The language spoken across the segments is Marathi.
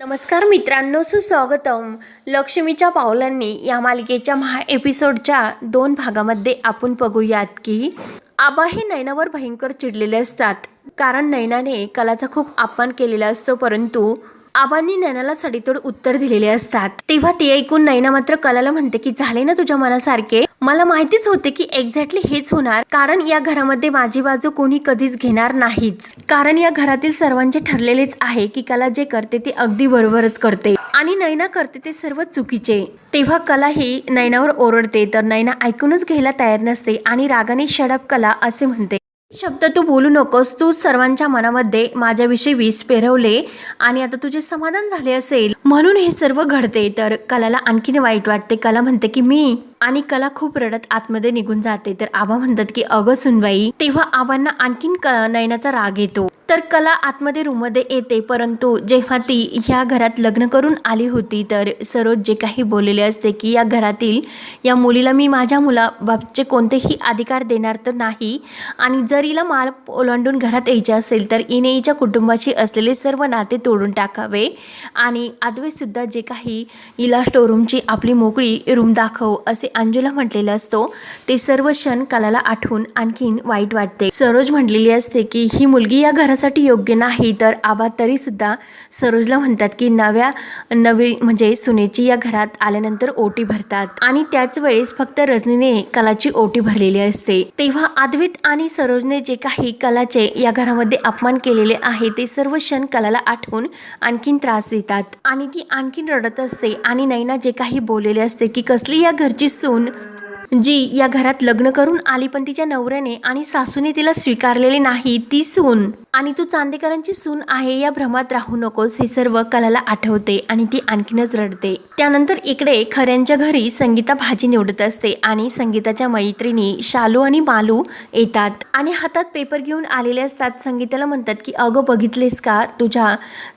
नमस्कार मित्रांनो सुस्वागतम. लक्ष्मीच्या पावलांनी या मालिकेच्या महा एपिसोडच्या दोन भागामध्ये आपण बघूयात की आबा हे नैनावर भयंकर चिडलेले असतात. कारण नैनाने कलाचा खूप अपमान केलेला असतो परंतु आबांनी नैनाला सडीतोड उत्तर दिलेले असतात. तेव्हा ते ऐकून नैना मात्र कलाला म्हणते की झाले ना तुझ्या मनासारखे? मला माहितीच होते की एक्झॅक्टली हेच होणार. कारण या घरामध्ये माझी बाजू कोणी कधीच घेणार नाहीच. कारण या घरातील सर्वांचे ठरलेलेच आहे की कला जे करते ते अगदी बरोबरच करते. आणि नैना करते ते सर्व चुकीचे. तेव्हा कला ही नैनावर ओरडते तर नैना ऐकूनच घ्यायला तयार नसते आणि रागाने शडप कला असे म्हणते. शब्द तू बोलू नकोस तू सर्वांच्या मनामध्ये माझ्याविषयी वीज पेरवले आणि आता तुझे समाधान झाले असेल. म्हणून हे सर्व घडते. तर कलाला आणखीन वाईट वाटते. कला म्हणते की मी आणि कला खूप रडत आतमध्ये निघून जाते. तर आबा म्हणतात की अगं सुनबाई तेव्हा आबांना आणखीन क- नयनाचा राग येतो. तर कला आतमध्ये रूममध्ये येते. परंतु जेव्हा ती ह्या घरात लग्न करून आली होती तर सरोज जे काही बोललेले असते की या घरातील या मुलीला मी माझ्या मुलाबाबतचे कोणतेही अधिकार देणार तर नाही. आणि जर हिला माल ओलांडून घरात यायचे असेल तर इने हिच्या कुटुंबाशी असलेले सर्व नाते तोडून टाकावे. आणि आदवेसुद्धा जे काही हिला स्टोरूमची आपली मोकळी रूम दाखव असे अंजूला म्हटलेला असतो ते सर्व क्षण कलाला आठवून आणखीन वाईट वाटते. सरोज म्हटलेली असते की ही मुलगी या घरासाठी योग्य नाही तर आबा तरी सुद्धा सरोजला म्हणतात की नव्या नवी म्हणजे सुनेची या घरात आल्यानंतर ओटी भरतात. आणि त्याच वेळेस फक्त रजनीने कलाची ओटी भरलेली असते. तेव्हा आद्वित आणि सरोजने जे काही कलाचे या घरामध्ये अपमान केलेले आहे ते सर्व क्षण कलाला आठवून आणखीन त्रास देतात. आणि ती आणखीन रडत असते आणि नैना जे काही बोललेले असते की कसली या घरची सून जी या घरात लग्न करून आली पण तिच्या नवऱ्याने आणि सासूने तिला स्वीकारलेले नाही ती सून. आणि तू चांदेकरांची सून आहे या भ्रमात राहू नकोस हे सर्व कलाला आठवते आणि ती आणखीनच रडते. त्यानंतर इकडे खऱ्यांच्या घरी संगीता भाजी निवडत असते आणि संगीताच्या मैत्रिणी शालू आणि मालू येतात. आणि हातात पेपर घेऊन आलेले असतात. संगीताला म्हणतात की अगं बघितलेस का? तुझ्या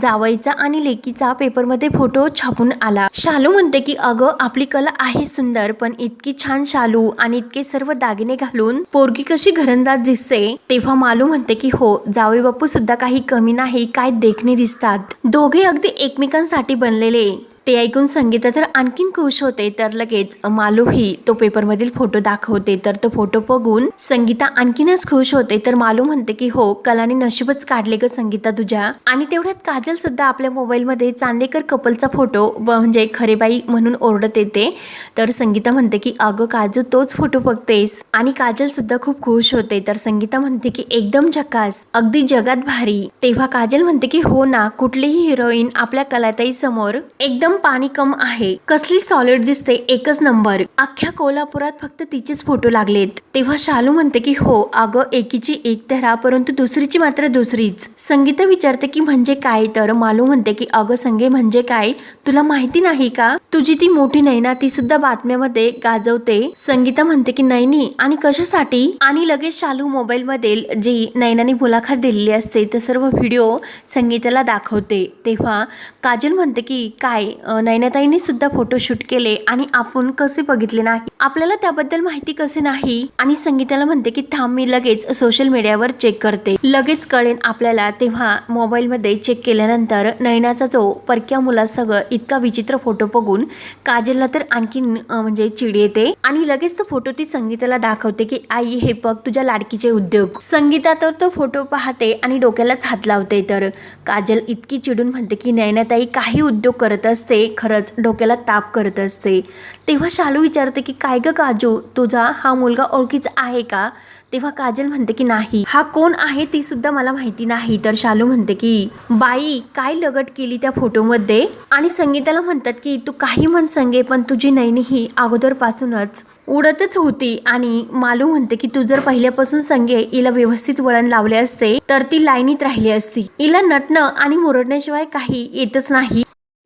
जावईचा आणि लेकीचा पेपरमध्ये फोटो छापून आला. शालू म्हणते की अगं आपली कला आहे सुंदर पण इतकी छान शालू आणि इतके सर्व दागिने घालून पोरगी कशी घरंदाज दिसते तेव्हा मालू म्हणते की हो जावे बापू सुद्धा काही कमी नाही काय देखणे दिसतात. दोघे अगदी एकमेकांसाठी बनलेले. ते ऐकून संगीता तर आणखीन खुश होते. तर लगेच मालूही तो पेपरमधील फोटो दाखवते. तर तो फोटो बघून संगीता आणखीनच खुश होते. तर मालू म्हणते की हो कलाने नशीबच काढले ग संगीता तुझ्या. आणि तेवढ्यात काजल सुद्धा आपल्या मोबाईलमध्ये चांदेकर कपलचा फोटो म्हणजे खरेबाई म्हणून ओरडत येते. तर संगीता म्हणते की अगं काजू तोच फोटो बघतेस. आणि काजल सुद्धा खूप खुश होते. तर संगीता म्हणते की एकदम झकास अगदी जगात भारी. तेव्हा काजल म्हणते की हो ना कुठलीही हिरोईन आपल्या कलाताई समोर एकदम पाणी कम आहे. कसली सॉलिड दिसते एकच नंबर अख्ख्या कोल्हापुरात फक्त तिचेच फोटो लागलेत. तेव्हा शालू म्हणते की हो अगं एकीची एक धरा परंतु दुसरीची मात्र दुसरीच. संगीता विचारते की म्हणजे काय? तर मालू म्हणते की अगं संगे म्हणजे काय? तुला माहिती नाही का? तुझी ती मोठी नैना ती सुद्धा बातम्यामध्ये गाजवते. संगीता म्हणते की नैनी आणि कशासाठी? आणि लगेच शालू मोबाईल मधील जी नैनाने मुलाखत दिलेली असते ते सर्व व्हिडिओ संगीताला दाखवते. तेव्हा काजल म्हणते की काय? अं, सुद्धा सुद्धा फोटोशूट केले आणि आपण कसे बघितले नाही? आपल्याला त्याबद्दल माहिती कसे नाही? आणि संगीताला म्हणते की थांब मी लगेच सोशल मीडियावर चेक करते. लगेच कळेन आपल्याला तेव्हा मोबाईलमध्ये चेक केल्यानंतर नैनाचा तो परक्या मुलासह इतका विचित्र फोटो बघून काजलला तर आणखीन म्हणजे चिड येते. आणि लगेच तो फोटो ती संगीताला दाखवते की आई हे बघ तुझ्या लाडकीचे उद्योग. संगीता तर तो फोटो पाहते आणि डोक्यालाच हात लावते. तर काजल इतकी चिडून म्हणते की नैनाताई काही उद्योग करत असते. खरंच डोक्याला ताप करत असते. तेव्हा शालू विचारते की काय ग काजू तुझा हा मुलगा ओळखीचा आहे का? तेव्हा काजल म्हणते की नाही. हा कोण आहे ती सुद्धा मला माहिती नाही. तर शालू म्हणते की बाई काय लगट केली त्या फोटोमध्ये? आणि संगीताला म्हणतात की तू काही म्हण संगे पण तुझी नैनी ही अगोदरपासूनच उडतच होती. आणि मालू म्हणते की तू जर पहिल्यापासून संगे हिला व्यवस्थित वळण लावले असते तर ती लाईनीत राहिली असती. हिला नटणं आणि मुरडण्याशिवाय काही येतच नाही.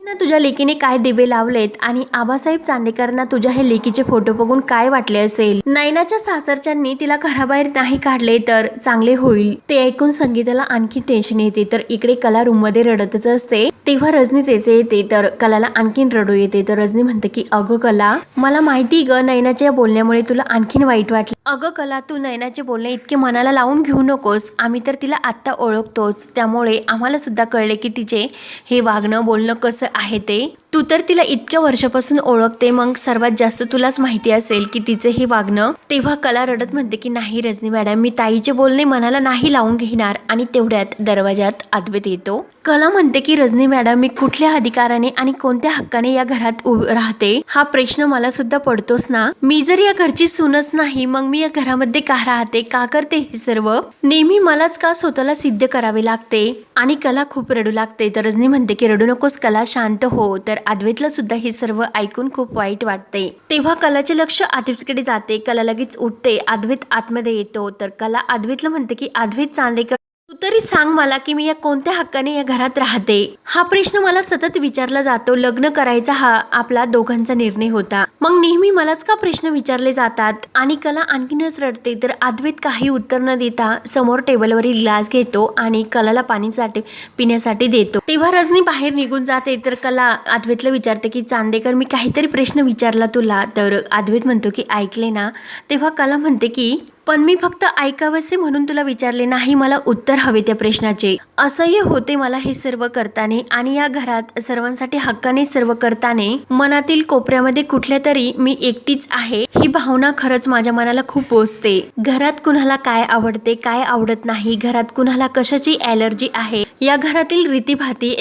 ना तुझ्या लेकीने काय दिवे लावलेत आणि आबासाहेब चांदेकरांना तुझ्या हे लेकीचे फोटो बघून काय वाटले असेल? नयनाच्या सासरच्यांनी तिला घराबाहेर नाही काढले तर चांगले होईल. ते ऐकून संगीताला आणखी टेन्शन येते. तर इकडे कला रूममध्ये रडतच असते. तेव्हा रजनी तेथे येते. तर कलाला आणखीन रडू येते. तर रजनी म्हणते की अगं कला मला माहिती ग नयनाच्या बोलण्यामुळे तुला आणखीन वाईट वाटलं अगं कला तू नयनाचे बोलणे इतके मनाला लावून घेऊ नकोस. आम्ही तर तिला आत्ता ओळखतोच. त्यामुळे आम्हालासुद्धा कळले की तिचे हे वागणं बोलणं कसं आहे ते. तू तर तिला इतक्या वर्षापासून ओळखते मग सर्वात जास्त तुलाच माहिती असेल की तिचे हे वागणं. तेव्हा कला रडत म्हणते की नाही रजनी मॅडम मी ताईचे बोलणे मनाला नाही लावून घेणार आणि तेवढ्यात दरवाजात अद्वैत येतो. कला म्हणते की रजनी मॅडम मी कुठल्या अधिकाराने आणि कोणत्या हक्काने या घरात राहते? हा प्रश्न मला सुद्धा पडतोच ना. मी जर या घरची सूनच नाही मग मी या घरामध्ये का राहते? का करते हे सर्व? नेहमी मलाच का स्वतःला सिद्ध करावे लागते? आणि कला खूप रडू लागते. तर रजनी म्हणते की रडू नकोस कला शांत हो. तर अद्वैतला सुद्धा हे सर्व ऐकून खूप वाईट वाटते. तेव्हा कलाचे लक्ष अद्वैतकडे जाते कला लगेच उठते अद्वैत आतमध्ये येतो. तर कला अद्वैतला म्हणते की अद्वैत चांदेकर तू तरी सांग मला की मी या कोणत्या हक्काने या घरात राहते? हा प्रश्न मला सतत विचारला जातो. लग्न करायचा हा आपला दोघांचा निर्णय होता. मग नेहमी मलाच का प्रश्न विचारले जातात? आणि कला आणखीनच रडते. तर अद्वैत काही उत्तर न देता समोर टेबलवरील ग्लास घेतो आणि कलाला पाणीसाठी पिण्यासाठी देतो. तेव्हा रजनी बाहेर निघून जाते. तर कला अद्वैतला विचारते की चांदेकर मी काहीतरी प्रश्न विचारला तुला. तर अद्वैत म्हणतो की ऐकले ना. तेव्हा कला म्हणते की पण मी फक्त ऐकावसे म्हणून तुला विचारले नाही मला उत्तर हवे त्या प्रश्नाचे. असह्य होते मला हे सर्व करताने आणि या घरात सर्वांसाठी हक्काने सर्व करताने मनातील कोपऱ्यामध्ये कुठल्या तरी मी एकटीच आहे ही भावना खरंच माझ्या मनाला खूप पोचते घरात कुणाला काय आवडते काय आवडत नाही घरात कुणाला कशाची ॲलर्जी आहे या घरातील रीतीभाती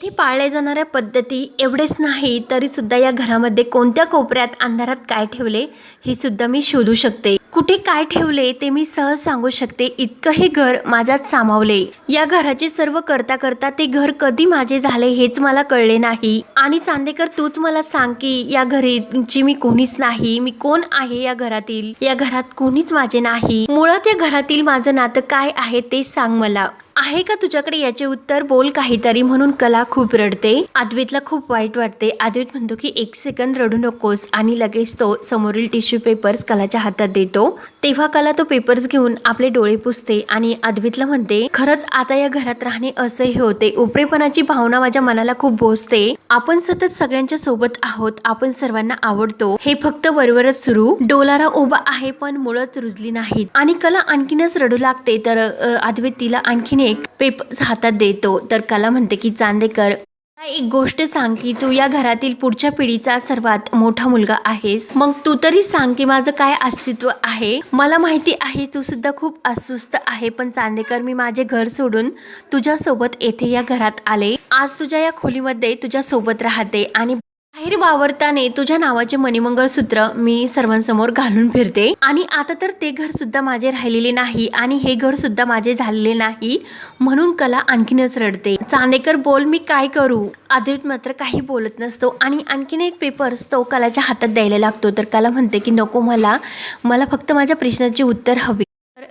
इथे पाळल्या जाणाऱ्या पद्धती एवढेच नाही तरी सुद्धा या घरामध्ये कोणत्या कोपऱ्यात अंधारात काय ठेवले हे सुद्धा मी शोधू शकते. कुठे काय ठेवले ते मी सहज सांगू शकते. इतकं हे घर माझ्यात सामावले. या घराचे सर्व करता करता ते घर कधी माझे झाले हेच मला कळले नाही. आणि चांदेकर तूच मला सांग की या घरीची मी कोणीच नाही. मी कोण आहे या घरातील? या घरात कोणीच माझे नाही. मुळात या घरातील माझं नातं काय आहे ते सांग मला. आहे का तुझ्याकडे याचे उत्तर? बोल काहीतरी म्हणून कला खूप रडते. अद्वैतला खूप वाईट वाटते. अद्वैत म्हणतो की एक सेकंद रडू नकोस. आणि लगेच तो समोरील टिश्यू पेपर्स कलाच्या हातात देतो. तेव्हा कला तो पेपर्स घेऊन आपले डोळे पुसते आणि अद्वैतला म्हणते खरंच आता या घरात राहणे असह्य होते. उपरेपणाची भावना माझ्या मनाला खूप बोसते आपण सतत सगळ्यांच्या सोबत आहोत. आपण सर्वांना आवडतो. हे फक्त वरवरच सुरू. डोलारा उभा आहे पण मुळच रुजली नाहीत. आणि कला आणखीनच रडू लागते. तर अ, अद्वैत तिला आणखीन एक पेपर्स हातात देतो. तर कला म्हणते की चांदेकर एक गोष्ट सांग की तू या घरातील पुढच्या पिढीचा सर्वात मोठा मुलगा आहेस. मग तू तरी सांग की माझं काय अस्तित्व आहे? मला माहिती आहे तू सुद्धा खूप अस्वस्थ आहे. पण चांदेकर मी माझे घर सोडून तुझ्या सोबत येथे या घरात आले. आज तुझ्या या खोलीमध्ये तुझ्या सोबत राहते आणि बाहेर वावरताने तुझ्या नावाचे मणिमंगळसूत्र मी सर्वांसमोर घालून फिरते. आणि आता तर ते घर सुद्धा माझे राहिलेले नाही आणि हे घर सुद्धा माझे झालेले नाही म्हणून कला आणखीनच रडते. चांदेकर बोल मी काय करू? आदित मात्र काही बोलत नसतो आणि आणखीन एक पेपर्स तो कलाच्या हातात द्यायला लागतो. तर कला म्हणते की नको मला. मला फक्त माझ्या प्रश्नाचे उत्तर हवे.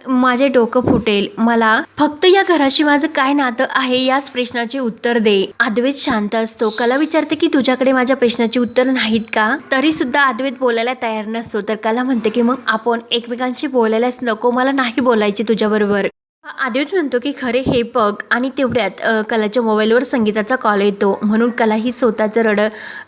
माझे डोकं फुटेल. मला फक्त या घराशी माझं काय नातं आहे याच प्रश्नाचे उत्तर दे. अद्वैत शांत असतो. कला विचारते की तुझ्याकडे माझ्या प्रश्नाचे उत्तर नाहीत का? तरी सुद्धा अद्वैत बोलायला तयार नसतो. तर कला म्हणते की मग आपण एकमेकांशी बोलायलाच नको. मला नाही बोलायचे तुझ्याबरोबर. अद्वैत म्हणतो की खरे हे बघ आणि तेवढ्यात कलाच्या मोबाईलवर संगीताचा कॉल येतो. म्हणून कला ही स्वतःचं रड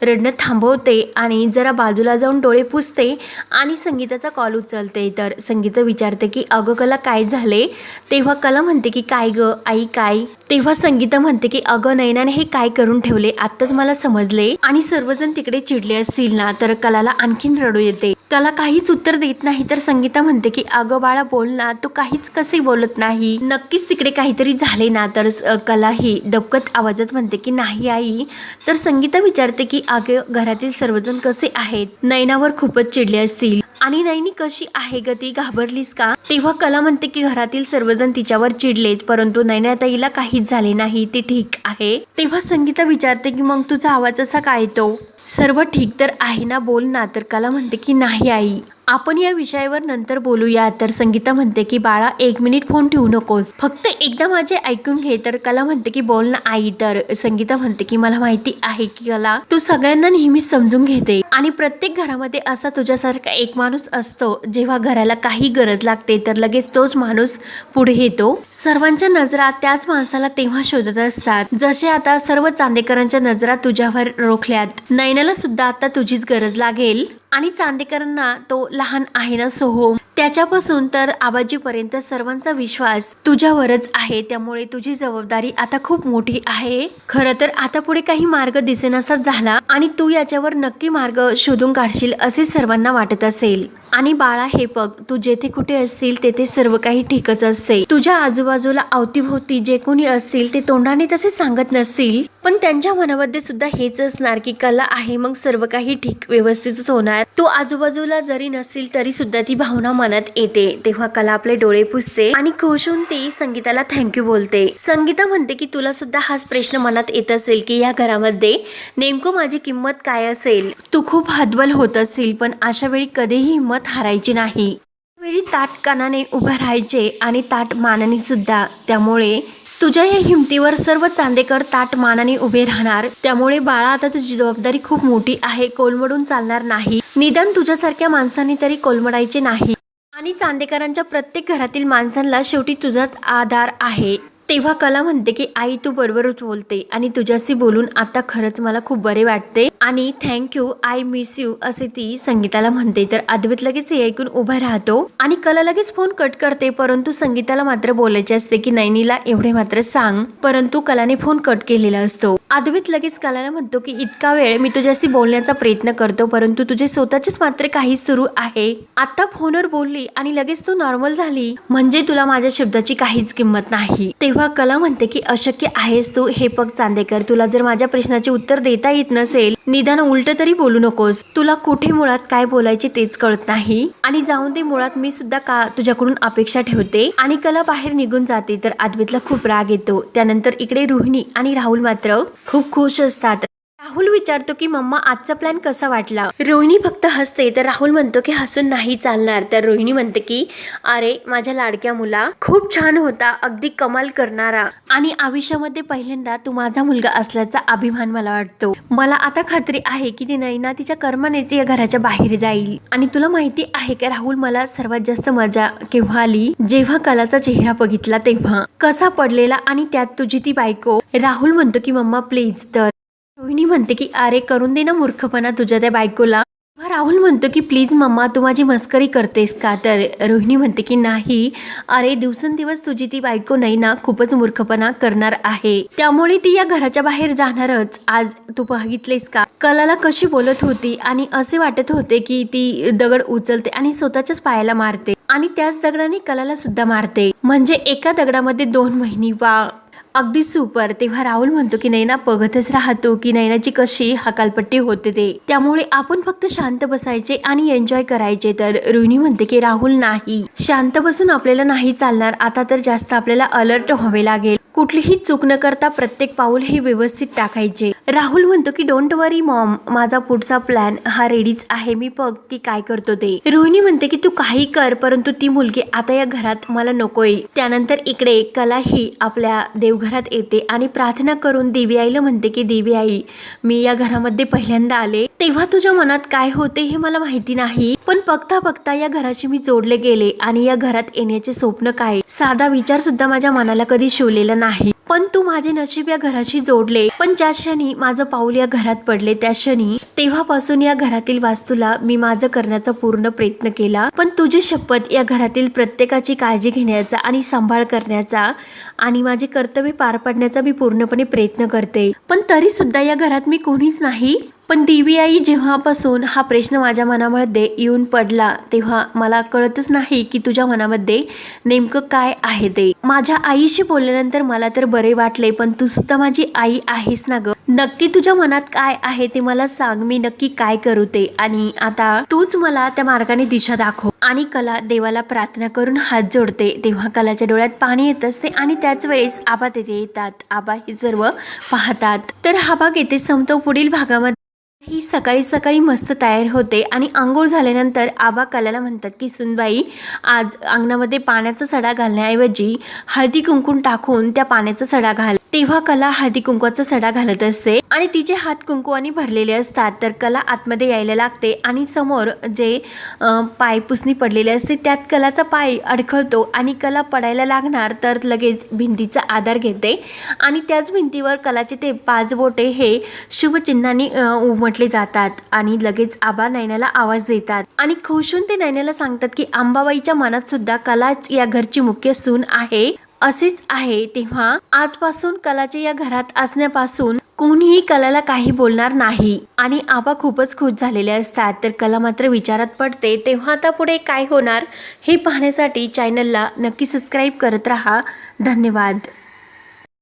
रडणं थांबवते आणि जरा बाजूला जाऊन डोळे पुसते आणि संगीताचा कॉल उचलते. तर संगीता विचारते की अगं कला काय झाले? तेव्हा कला म्हणते की काय गं? आई काय? तेव्हा संगीता म्हणते की अगं नयनाने हे काय करून ठेवले? आत्ताच मला समजले. आणि सर्वजण तिकडे चिडले असतील ना तर कलाला आणखीन रडू येते. कला काहीच उत्तर देत नाही तर संगीता म्हणते की अगं बाळा बोल ना. तू काहीच कसे बोलत नाही? नक्कीच तिकडे काहीतरी झाले ना तर कला ही दबकत आवाजात म्हणते की नाही आई. तर संगीता विचारते की अगं घरातील सर्वजण कसे आहेत? नयनावर खूपच चिडले असतील. आणि नैनी कशी आहे ग? ती घाबरलीस का? तेव्हा कला म्हणते की घरातील सर्वजण तिच्यावर चिडलेच परंतु नैनाताईला काहीच झाले नाही ती ठीक आहे. तेव्हा संगीता विचारते की मग तुझा आवाज असा काय येतो सर्व ठीक तर आहे ना बोल ना. तर कला म्हणते की नाही आई. आपण या विषयावर नंतर बोलूया. तर संगीता म्हणते की बाळा एक मिनिट फोन ठेवू नकोस. फक्त एकदा माझे ऐकून घे. तर कला म्हणते की बोल ना आई. तर संगीता म्हणते की मला माहिती आहे की कला तू सगळ्यांना नेहमी समजून घेते आणि प्रत्येक घरामध्ये असा तुझ्यासारखा एक माणूस असतो जेव्हा घराला काही गरज लागते तर लगेच तोच माणूस पुढे येतो. सर्वांच्या नजरा त्याच माणसाला तेव्हा शोधत असतात जसे आता सर्व चांदेकरांच्या नजरा तुझ्यावर रोखल्यात. नयनाला सुद्धा आता तुझीच गरज लागेल. आणि चांदेकरांना तो लहान आहे ना सोहम हो. त्याच्यापासून तर आबाजीपर्यंत सर्वांचा विश्वास तुझ्यावरच आहे. त्यामुळे तुझी जबाबदारी आता खूप मोठी आहे. खरं तर आता पुढे काही मार्ग दिसेनासाच झाला आणि तू याच्यावर नक्की मार्ग शोधून काढशील असे सर्वांना वाटत असेल. आणि बाळा हे बघ तू जेथे कुठे असतील तेथे सर्व काही ठीकच असते. तुझ्या आजूबाजूला अवतीभोवती जे कोणी असतील ते तोंडाने तसे सांगत नसतील. पण त्यांच्या मनामध्ये सुद्धा हेच असणार की कला आहे मग सर्व काही ठीक व्यवस्थितच होणार. तू आजूबाजूला जरी नसतील तरी सुद्धा ती भावना मनात येते. तेव्हा कला आपले डोळे पुसते आणि खुश होऊन ती संगीताला थँक्यू बोलते. संगीता म्हणते की तुला सुद्धा हाच प्रश्न मनात येत असेल की या घरामध्ये नेमकं माझी किंमत काय असेल? तू खूप हतबल होत असतील पण अशा वेळी कधीही हिंमत हारायची नाही. वेळी ताट कानाने उभं राहायचे आणि ताट मानाने सुद्धा. त्यामुळे तुझ्या या हिमतीवर सर्व चांदेकर ताट मानाने उभे राहणार. त्यामुळे बाळा आता तुझी जबाबदारी खूप मोठी आहे. कोलमडून चालणार नाही. निदान तुझ्यासारख्या माणसांनी तरी कोलमडायचे नाही. आणि चांदेकरांच्या प्रत्येक घरातील माणसांना शेवटी तुझाच आधार आहे. तेव्हा कला म्हणते की आई तू बरोबरच बोलते आणि तुझ्याशी बोलून आता खरंच मला खूप बरे वाटते. आणि थँक्यू आय मिस यू असे ती संगीताला म्हणते. तर अद्वैत लगेच हे ऐकून उभा राहतो आणि कला लगेच फोन कट करते. परंतु संगीताला मात्र बोलायचे असते की नैनीला एवढे मात्र सांग. परंतु कलाने फोन कट केलेला असतो. आदवीत लगेच कलाला म्हणतो की इतका वेळ मी तुझ्याशी बोलण्याचा प्रयत्न करतो परंतु तुझे स्वतःचेच मात्र काही सुरू आहे. आता फोनवर बोलली आणि लगेच तू नॉर्मल झाली. म्हणजे तुला माझ्या शब्दाची काहीच किंमत नाही. तेव्हा कला म्हणते की अशक्य आहेस तू. हे पग चांदेकर तुला जर माझ्या प्रश्नाचे उत्तर देता येत नसेल निदान उलट तरी बोलू नकोस. तुला कुठे मुळात काय बोलायचे तेच कळत नाही. आणि जाऊन ते मुळात मी सुद्धा का तुझ्याकडून अपेक्षा ठेवते? आणि कला बाहेर निघून जाते तर अद्वैतला खूप राग येतो. त्यानंतर इकडे रोहिणी आणि राहुल मात्र खूप खुश असतात. राहुल विचारतो की मम्मा आजचा प्लॅन कसा वाटला? रोहिणी फक्त हसते. तर राहुल म्हणतो की हसून नाही चालणार. तर रोहिणी म्हणते की अरे माझ्या लाडक्या मुला खूप छान होता. अगदी कमाल करणारा. आणि आयुष्यामध्ये पहिल्यांदा तू माझा मुलगा असल्याचा अभिमान मला वाटतो. मला आता खात्री आहे की ती नैना तिच्या कर्मानेच या घराच्या बाहेर जाईल. आणि तुला माहिती आहे का राहुल मला सर्वात जास्त मजा केव्हा आली? जेव्हा कलाचा चेहरा बघितला तेव्हा. कसा पडलेला आणि त्यात तुझी ती बायको? राहुल म्हणतो की मम्मा प्लीज तर रोहिणी म्हणते की अरे करून दे ना मूर्खपणा तुझ्या त्या बायकोला. राहुल म्हणतो की प्लीज मम्मा तू माझी मस्करी करतेस का? तर रोहिणी म्हणते की नाही. अरे दिवसेंदिवस तुझी ती बायको नाही ना खूपच मूर्खपणा करणार आहे. त्यामुळे ती या घराच्या बाहेर जाणारच. आज तू बघितलेस का? कलाला कशी बोलत होती आणि असे वाटत होते की ती दगड उचलते आणि स्वतःच्याच पायाला मारते आणि त्याच दगडाने कलाला सुद्धा मारते. म्हणजे एका दगडामध्ये दोन महिनी वा अगदी सुपर. तेव्हा राहुल म्हणतो की नैना बघतच राहतो की नैनाची कशी हकालपट्टी होते ते. त्यामुळे आपण फक्त शांत बसायचे आणि एन्जॉय करायचे. तर रोहिणी म्हणते की राहुल नाही. शांत बसून आपल्याला नाही चालणार. आता तर जास्त आपल्याला अलर्ट व्हावे लागेल. कुठलीही चूक न करता प्रत्येक पाऊल हे व्यवस्थित टाकायचे. राहुल म्हणतो की डोंट वरी मॉम माझा पुढचा प्लॅन हा रेडीच आहे. मी बघ की काय करतो ते. रोहिणी म्हणते की तू काही कर परंतु ती मुलगी आता या घरात मला नकोय. त्यानंतर इकडे कला ही आपल्या देवघरात येते आणि प्रार्थना करून देवी आईला म्हणते की देवी आई मी या घरामध्ये पहिल्यांदा आले. तेव्हा तुझ्या मनात काय होते हे मला माहिती नाही. पण बघता बघता या घराशी मी जोडले गेले आणि या घरात येण्याचे स्वप्न काय? साधा विचार सुद्धा माझ्या मनाला कधी शिवलेला नाही. पण तू माझे नशीब या घराशी जोडले. पण ज्या क्षणी माझं पाऊल या घरात पडले त्या क्षणी तेव्हापासून या घरातील वास्तूला मी माझं करण्याचा पूर्ण प्रयत्न केला. पण तुझी शपथ या घरातील प्रत्येकाची काळजी घेण्याचा आणि सांभाळ करण्याचा आणि माझे कर्तव्य पार पाडण्याचा मी पूर्णपणे प्रयत्न करते. पण तरी सुद्धा या घरात मी कोणीच नाही. पण दिवी आई जेव्हापासून हा प्रश्न माझ्या मनामध्ये येऊन पडला तेव्हा मला कळतच नाही की तुझ्या मनामध्ये नेमकं काय आहे ते. माझ्या आईशी बोलल्यानंतर मला तर बरे वाटले पण तू सुद्धा माझी आई आहेस ना ग? नक्की तुझ्या मनात काय आहे ते मला सांग मी नक्की काय करू ते. आणि आता तूच मला त्या मार्गाने दिशा दाखव. आणि कला देवाला प्रार्थना करून हात जोडते. तेव्हा कलाच्या डोळ्यात पाणी येत असते आणि त्याच वेळेस आबा तेथे येतात. आबा हे सर्व पाहतात. तर हा भाग येथे संपतो. पुढील भागामध्ये ही सकाळी सकाळी मस्त तयार होते आणि आंघोळ झाल्यानंतर आबा कलाला म्हणतात की सुनबाई आज अंगणामध्ये पाण्याचा सडा घालण्याऐवजी हळदी कुंकून टाकून त्या पाण्याचा सडा घाल. तेव्हा कला हळदी कुंकवाचा सडा घालत असते आणि तिचे हात कुंकवाने भरलेले असतात. तर कला आतमध्ये यायला लागते आणि समोर जे पाय पुसणी पडलेले असते त्यात कलाचा पाय अडखळतो आणि कला पडायला लागणार तर लगेच भिंतीचा आधार घेते. आणि त्याच भिंतीवर कलाचे ते पाच बोटे हे शुभचिन्हाने उमटले म्हटले जातात आणि लगेच आबा नैनाला आवाज देतात. आणि खुशून ते नैनाला सांगतात की अंबाबाईच्या मनात सुद्धा कलाच या घरची मुख्य सून आहे. असेच आहे तेव्हा आजपासून कलाच्या या घरात असण्यापासून कोणीही कलाला काही बोलणार नाही. आणि आबा खूपच खुश झालेले असतात. तर कला मात्र विचारात पडते. तेव्हा आता पुढे काय होणार हे पाहण्यासाठी चॅनलला नक्की सबस्क्राईब करत राहा. धन्यवाद.